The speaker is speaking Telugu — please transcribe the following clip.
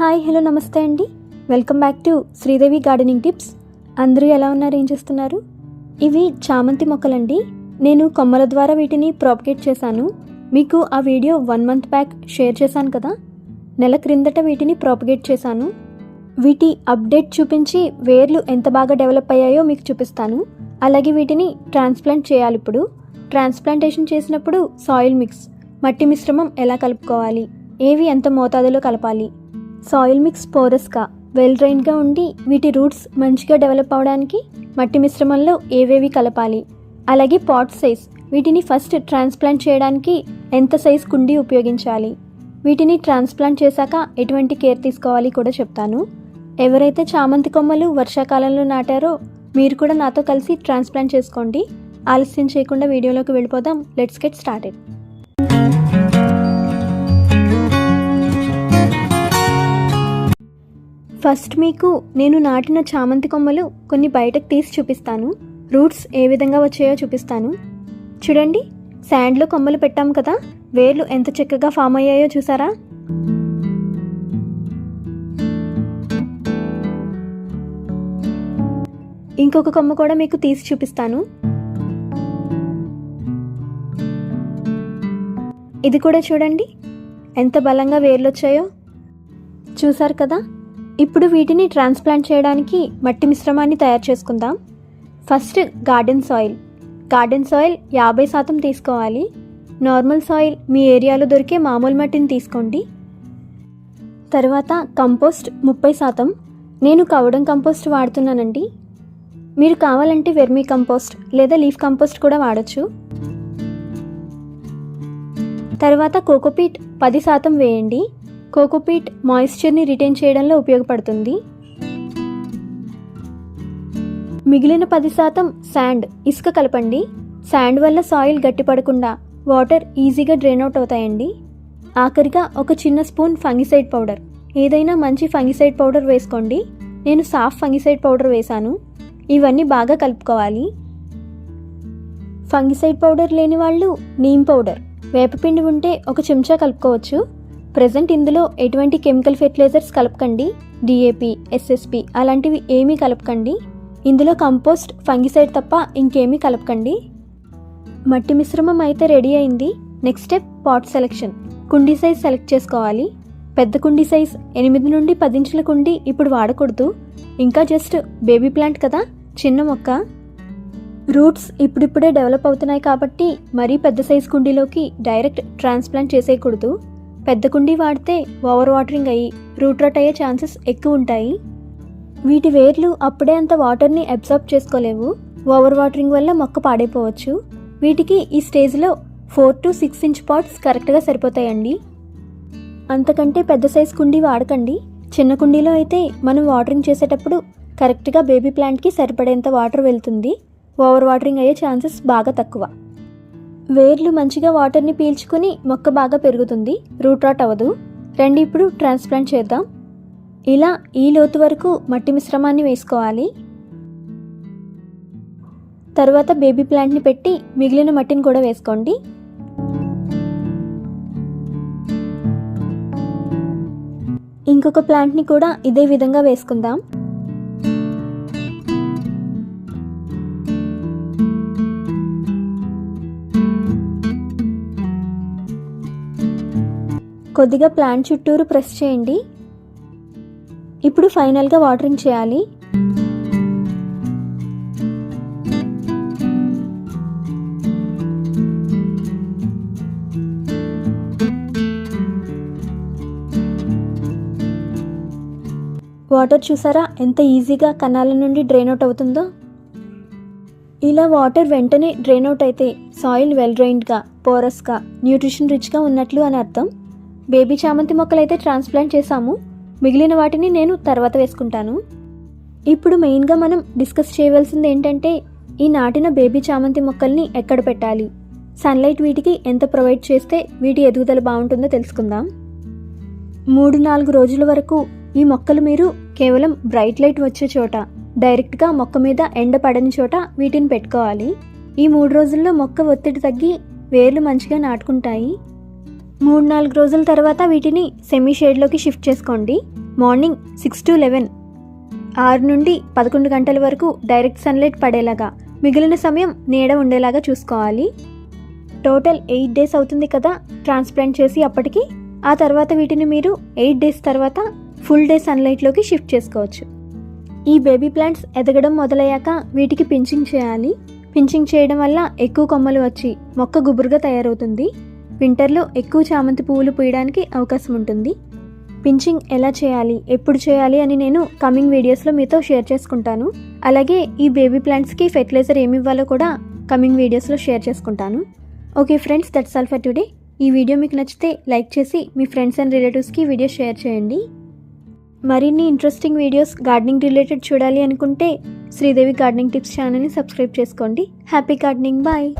హాయ్ హలో నమస్తే అండి. Welcome back to Sridevi gardening tips అందరూ ఎలా ఉన్నారు? ఏం చేస్తున్నారు? ఇవి చామంతి మొక్కలండి. నేను కొమ్మల ద్వారా వీటిని ప్రాపగేట్ చేశాను. మీకు ఆ video one month back share చేశాను కదా? నెల క్రిందట వీటిని ప్రాపగేట్ చేశాను. వీటి అప్డేట్ చూపించి వేర్లు ఎంత బాగా డెవలప్ అయ్యాయో మీకు చూపిస్తాను. అలాగే వీటిని ట్రాన్స్ప్లాంట్ చేయాలి ఇప్పుడు. ట్రాన్స్ప్లాంటేషన్ చేసినప్పుడు సాయిల్ మిక్స్ మట్టి మిశ్రమం ఎలా కలుపుకోవాలి? ఏవి ఎంత మోతాదులో కలపాలి? సాయిల్ మిక్స్ పోరస్గా వెల్ డ్రైన్గా ఉండి వీటి రూట్స్ మంచిగా డెవలప్ అవడానికి మట్టి మిశ్రమంలో ఏవేవి కలపాలి? అలాగే పాట్ సైజ్ వీటిని ఫస్ట్ ట్రాన్స్ప్లాంట్ చేయడానికి ఎంత సైజ్ కుండీ ఉపయోగించాలి? వీటిని ట్రాన్స్ప్లాంట్ చేశాక ఎటువంటి కేర్ తీసుకోవాలి కూడా చెప్తాను. ఎవరైతే చామంతి కొమ్మలు వర్షాకాలంలో నాటారో మీరు కూడా నాతో కలిసి ట్రాన్స్ప్లాంట్ చేసుకోండి. ఆలస్యం చేయకుండా వీడియోలోకి వెళ్ళిపోదాం. Let's get started. ఫస్ట్ మీకు నేను నాటిన చామంతి కొమ్మలు కొన్ని బయటకు తీసి చూపిస్తాను. రూట్స్ ఏ విధంగా వచ్చాయో చూపిస్తాను. చూడండి శాండ్లో కొమ్మలు పెట్టాం కదా వేర్లు ఎంత చక్కగా ఫామ్ అయ్యాయో చూసారా? ఇంకొక కొమ్మ కూడా మీకు తీసి చూపిస్తాను. ఇది కూడా చూడండి ఎంత బలంగా వేర్లు వచ్చాయో. చూసారు కదా ఇప్పుడు వీటిని ట్రాన్స్ప్లాంట్ చేయడానికి మట్టి మిశ్రమాన్ని తయారు చేసుకుందాం. First garden soil. Garden soil యాభై శాతం తీసుకోవాలి. నార్మల్ సాయిల్ మీ ఏరియాలో దొరికే మామూలు మట్టిని తీసుకోండి. తర్వాత కంపోస్ట్ ముప్పై శాతం. నేను కవడం కంపోస్ట్ వాడుతున్నానండి. మీరు కావాలంటే వెర్మీ కంపోస్ట్ లేదా లీఫ్ కంపోస్ట్ కూడా వాడచ్చు. తర్వాత కోకోపీట్ పది శాతం వేయండి. కోకోపీట్ మాయిశ్చర్ని రిటైన్ చేయడంలో ఉపయోగపడుతుంది. మిగిలిన పది శాతం శాండ్ ఇసుక కలపండి. శాండ్ వల్ల సాయిల్ గట్టిపడకుండా వాటర్ ఈజీగా డ్రైన్ అవుట్ అవుతాయండి. ఆఖరిగా ఒక చిన్న స్పూన్ ఫంగిసైడ్ పౌడర్. ఏదైనా మంచి ఫంగిసైడ్ పౌడర్ వేసుకోండి. నేను సాఫ్ ఫంగిసైడ్ పౌడర్ వేశాను. ఇవన్నీ బాగా కలుపుకోవాలి. ఫంగిసైడ్ పౌడర్ లేని వాళ్ళు నీమ్ పౌడర్. వేపపిండి ఉంటే ఒక చెంచా కలుపుకోవచ్చు. ప్రజెంట్ ఇందులో ఎటువంటి కెమికల్ ఫెర్టిలైజర్స్ కలపకండి. డిఏపి ఎస్ఎస్పి అలాంటివి ఏమీ కలపకండి. ఇందులో కంపోస్ట్ ఫంగిసైడ్ తప్ప ఇంకేమీ కలపకండి. మట్టి మిశ్రమం అయితే రెడీ అయింది. Next step pot selection. కుండీ సైజ్ సెలెక్ట్ చేసుకోవాలి. పెద్ద కుండీ సైజ్ ఎనిమిది నుండి పది ఇంచుల కుండీ ఇప్పుడు వాడకూడదు. ఇంకా జస్ట్ బేబీ ప్లాంట్ కదా చిన్న మొక్క. రూట్స్ ఇప్పుడిప్పుడే డెవలప్ అవుతున్నాయి కాబట్టి మరీ పెద్ద సైజ్ కుండీలోకి డైరెక్ట్ ట్రాన్స్ప్లాంట్ చేసేయకూడదు. పెద్ద కుండీ వాడితే ఓవర్ వాటరింగ్ అయ్యి రూట్ రట్ అయ్యే ఛాన్సెస్ ఎక్కువ ఉంటాయి. వీటి వేర్లు అప్పుడే అంత వాటర్ని అబ్జర్బ్ చేసుకోలేవు. ఓవర్ వాటరింగ్ వల్ల మొక్క పాడైపోవచ్చు. వీటికి ఈ స్టేజ్లో four to six inch pots కరెక్ట్గా సరిపోతాయండి. అంతకంటే పెద్ద సైజ్ కుండీ వాడకండి. చిన్న కుండీలో అయితే మనం వాటరింగ్ చేసేటప్పుడు కరెక్ట్గా బేబీ ప్లాంట్కి సరిపడేంత వాటర్ వెళ్తుంది. ఓవర్ వాటరింగ్ అయ్యే ఛాన్సెస్ బాగా తక్కువ. వేర్లు మంచిగా వాటర్ని పీల్చుకుని మొక్క బాగా పెరుగుతుంది. రూట్ రాట్ అవ్వదు. రండి ఇప్పుడు ట్రాన్స్ప్లాంట్ చేద్దాం. ఇలా ఈ లోతు వరకు మట్టి మిశ్రమాన్ని వేసుకోవాలి. తర్వాత బేబీ ప్లాంట్ని పెట్టి మిగిలిన మట్టిని కూడా వేసుకోండి. ఇంకొక ప్లాంట్ని కూడా ఇదే విధంగా వేసుకుందాం. కొద్దిగా ప్లాంట్ చుట్టూరు ప్రెస్ చేయండి. ఇప్పుడు ఫైనల్గా వాటరింగ్ చేయాలి. వాటర్ చూసారా? ఎంత ఈజీగా కణాల నుండి డ్రైన్ అవుట్ అవుతుందో? ఇలా వాటర్ వెంటనే డ్రైన్ అవుట్ అయితే సాయిల్ వెల్ డ్రైన్డ్గా పోరస్గా న్యూట్రిషన్ రిచ్గా ఉన్నట్లు అని అర్థం. బేబీ చామంతి మొక్కలు అయితే ట్రాన్స్ప్లాంట్ చేశాము. మిగిలిన వాటిని నేను తర్వాత వేసుకుంటాను. ఇప్పుడు మెయిన్గా మనం డిస్కస్ చేయవలసింది ఏంటంటే ఈ నాటిన బేబీ చామంతి మొక్కల్ని ఎక్కడ పెట్టాలి? సన్లైట్ వీటికి ఎంత ప్రొవైడ్ చేస్తే వీటి ఎదుగుదల బాగుంటుందో తెలుసుకుందాం. మూడు నాలుగు రోజుల వరకు ఈ మొక్కలు మీరు కేవలం బ్రైట్ లైట్ వచ్చే చోట డైరెక్ట్గా మొక్క మీద ఎండ పడని చోట వీటిని పెట్టుకోవాలి. ఈ మూడు రోజుల్లో మొక్క ఒత్తిడి తగ్గి వేర్లు మంచిగా నాటుకుంటాయి. మూడు నాలుగు రోజుల తర్వాత వీటిని సెమీ షేడ్లోకి షిఫ్ట్ చేసుకోండి. మార్నింగ్ సిక్స్ టు లెవెన్ ఆరు నుండి పదకొండు గంటల వరకు డైరెక్ట్ సన్లైట్ పడేలాగా మిగిలిన సమయం నీడ ఉండేలాగా చూసుకోవాలి. టోటల్ ఎయిట్ డేస్ అవుతుంది కదా ట్రాన్స్ప్లాంట్ చేసి అప్పటికి. ఆ తర్వాత వీటిని మీరు ఎయిట్ డేస్ తర్వాత ఫుల్ డే సన్లైట్లోకి షిఫ్ట్ చేసుకోవచ్చు. ఈ బేబీ ప్లాంట్స్ ఎదగడం మొదలయ్యాక వీటికి పించింగ్ చేయాలి. పించింగ్ చేయడం వల్ల ఎక్కువ కొమ్మలు వచ్చి మొక్క గుబురుగా తయారవుతుంది. వింటర్లో ఎక్కువ చామంతి పువ్వులు పూయడానికి అవకాశం ఉంటుంది. పించింగ్ ఎలా చేయాలి? ఎప్పుడు చేయాలి? అని నేను కమింగ్ వీడియోస్లో మీతో షేర్ చేసుకుంటాను. అలాగే ఈ బేబీ ప్లాంట్స్కి ఫెర్టిలైజర్ ఏమి ఇవ్వాలో కూడా కమింగ్ వీడియోస్లో షేర్ చేసుకుంటాను. Okay friends that's all for today ఈ వీడియో మీకు నచ్చితే లైక్ చేసి మీ ఫ్రెండ్స్ అండ్ రిలేటివ్స్కి వీడియో షేర్ చేయండి. మరిన్ని ఇంట్రెస్టింగ్ వీడియోస్ గార్డెనింగ్ రిలేటెడ్ చూడాలి అనుకుంటే శ్రీదేవి గార్డెనింగ్ టిప్స్ ఛానల్ని సబ్స్క్రైబ్ చేసుకోండి. Happy gardening bye